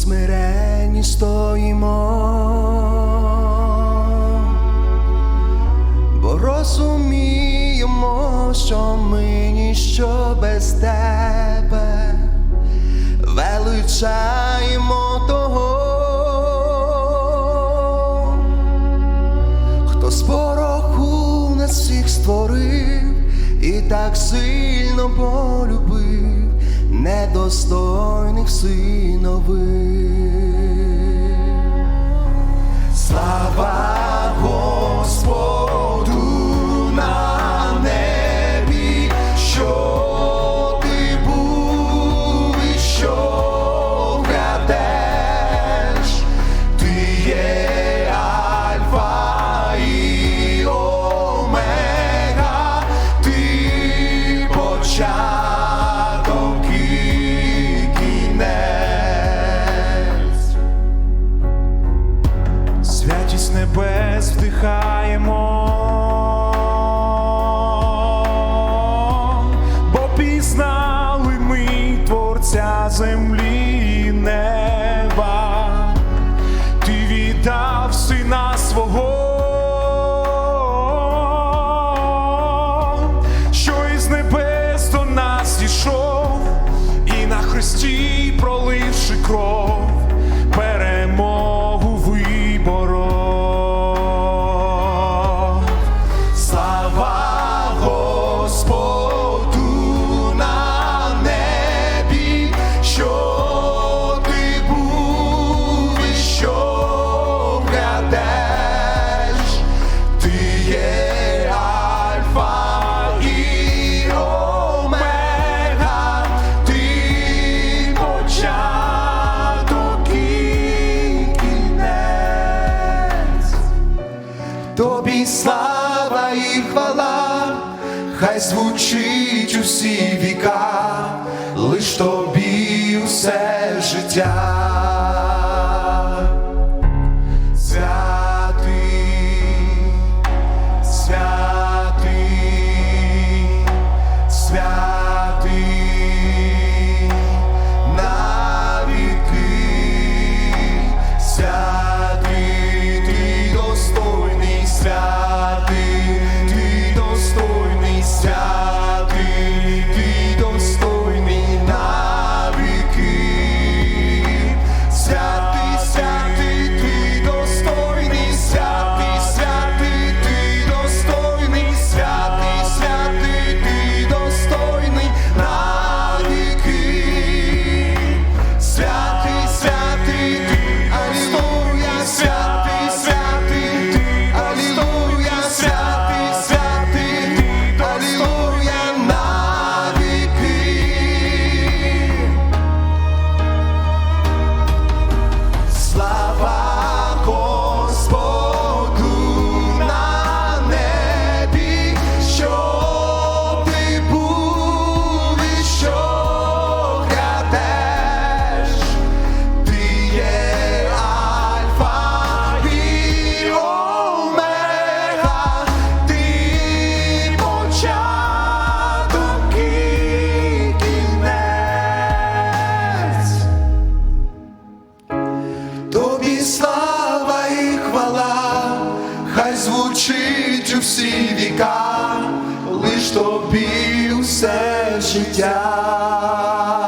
смиренні стоїмо, бо розуміємо, що ми ніщо без тебе. Величаємо того, хто з пороху нас всіх створив і так сильно полюбив недостойних синових. Небес вдихаємо, бо пізнали ми Творця землі і неба, ти віддав сина свого, що із небес нас зійшов, і на хресті проливши кров, Тобі слава і хвала, хай звучить усі віка, лиш тобі усе життя. Хай звучить у всі віка, лиш тобі усе життя.